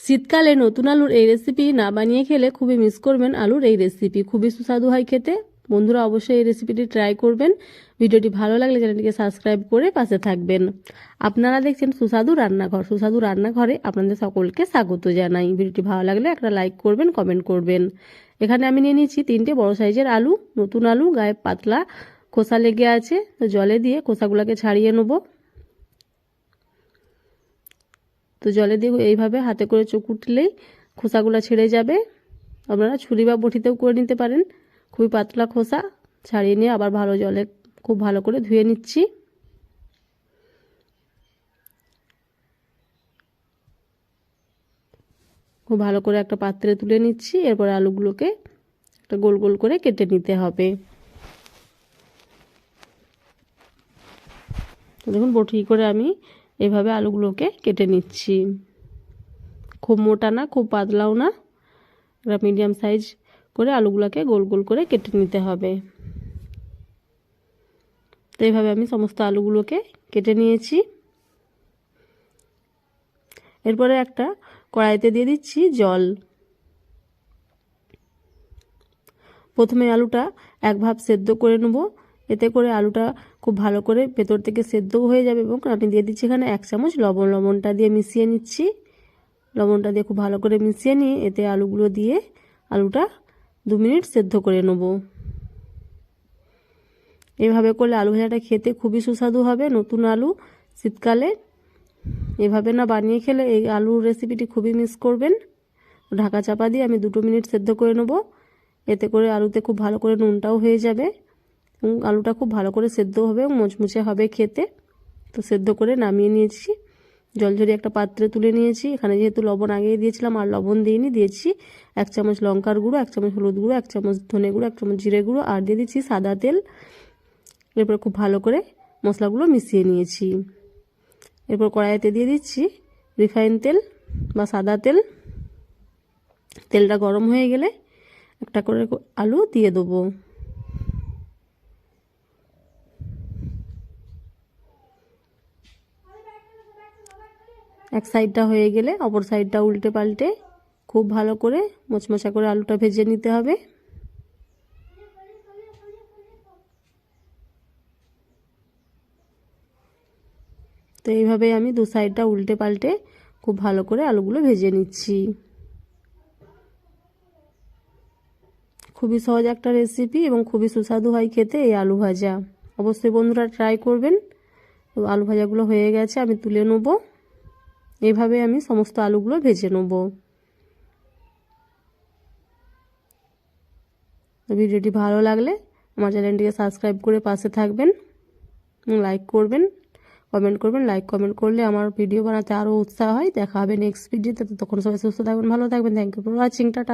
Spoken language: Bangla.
শীতকালে নতুন আলুর এই রেসিপি না বানিয়ে খেলে খুবই মিস করবেন আলুর এই রেসিপি খুবই সুস্বাদু হয় খেতে। বন্ধুরা অবশ্যই এই রেসিপিটি ট্রাই করবেন। ভিডিওটি ভালো লাগলে চ্যানেলটিকে সাবস্ক্রাইব করে পাশে থাকবেন। আপনারা দেখছেন সুস্বাদু রান্নাঘর। সুস্বাদু রান্নাঘরে আপনাদের সকলকে স্বাগত জানাই। ভিডিওটি ভালো লাগলে একটা লাইক করবেন কমেন্ট করবেন। এখানে আমি নিয়ে নিয়েছি তিনটে বড় সাইজের আলু। নতুন আলু, গায়ে পাতলা খোসা লেগে আছে। তো জলে দিয়ে খোসাগুলোকে ছাড়িয়ে নেব। তো জলে দিয়ে এইভাবে হাতে করে চকুটলেই খোসাগুলো ছেড়ে যাবে। আপনারা ছুরি বা বটিতেও করে নিতে পারেন। খুবই পাতলা খোসা। ছাড়িয়ে নিয়ে আবার ভালো জলে খুব ভালো করে ধুয়ে নিচ্ছি। খুব ভালো করে একটা পাত্রে তুলে নিচ্ছি। এরপর আলুগুলোকে একটা গোল গোল করে কেটে নিতে হবে। দেখুন বটি করে আমি এভাবে আলুগুলোকে কেটে নিচ্ছি। খুব মোটা না, খুব পাতলাও না। মিডিয়াম সাইজ করে আলুগুলোকে গোল গোল করে কেটে নিতে হবে। তো এইভাবে আমি সমস্ত আলুগুলোকে কেটে নিয়েছি। এরপরে একটা কড়াইতে দিয়ে দিচ্ছি জল। প্রথমে আলুটা এক ভাব সেদ্ধ করে নেব। এতে করে আলুটা খুব ভালো করে ভেতর থেকে সেদ্ধও হয়ে যাবে এবং আমি দিয়ে দিচ্ছি এখানে এক চামচ লবণ। লবণটা দিয়ে মিশিয়ে নিচ্ছি। লবণটা দিয়ে খুব ভালো করে মিশিয়ে নিয়ে এতে আলুগুলো দিয়ে আলুটা দু মিনিট সেদ্ধ করে নেব। এভাবে করলে আলু ভাজাটা খেতে খুবই সুস্বাদু হবে। নতুন আলু শীতকালে এভাবে না বানিয়ে খেলে এই আলুর রেসিপিটি খুবই মিস করবেন। ঢাকা চাপা দিয়ে আমি দুটো মিনিট সেদ্ধ করে নেব। এতে করে আলুতে খুব ভালো করে নুনটাও হয়ে যাবে। আলুটা খুব ভালো করে সেদ্ধ হবে, মুচমুচে হবে খেতে। তো সেদ্ধ করে নামিয়ে নিয়েছি। জল ঝরিয়ে একটা পাত্রে তুলে নিয়েছি। এখানে যেহেতু লবণ আগেই দিয়েছিলাম, আর লবণ দিইনি, দিয়েছি এক চামচ লঙ্কার গুঁড়ো, এক চামচ হলুদ গুঁড়ো, এক চামচ ধনে গুঁড়ো, এক চামচ জিরে গুঁড়ো, আর দিয়ে দিচ্ছি সাদা তেল। এরপর খুব ভালো করে মশলাগুলো মিশিয়ে নিয়েছি। এরপর কড়াইতে দিয়ে দিচ্ছি রিফাইন তেল বা সাদা তেল। তেলটা গরম হয়ে গেলে একটা করে আলু দিয়ে দেবো। এক সাইডটা হয়ে গেলে অপর সাইডটা উল্টে পাল্টে খুব ভালো করে মোচমোচা করে আলুটা ভেজে নিতে হবে। তো এইভাবে আমি দু সাইডটা উল্টে পাল্টে খুব ভালো করে আলুগুলো ভেজে নিচ্ছি। খুবই সহজ একটা রেসিপি এবং খুবই সুস্বাদু হয় খেতে এই আলু ভাজা। অবশ্যই বন্ধুরা ট্রাই করবেন। আলু ভাজাগুলো হয়ে গেছে, আমি তুলে নেব। এভাবে আমি সমস্ত আলুগুলো ভেজে নেব। ভিডিওটি ভালো লাগলে আমার চ্যানেলটিকে সাবস্ক্রাইব করে পাশে থাকবেন, লাইক করবেন, কমেন্ট করবেন, লাইক কমেন্ট করলে আমার ভিডিও বানাতে আরও উৎসাহ হয়। দেখা হবে নেক্সট ভিডিওতে তখন সবাই সুস্থ থাকবেন, ভালো থাকবেন thank you for watching tata.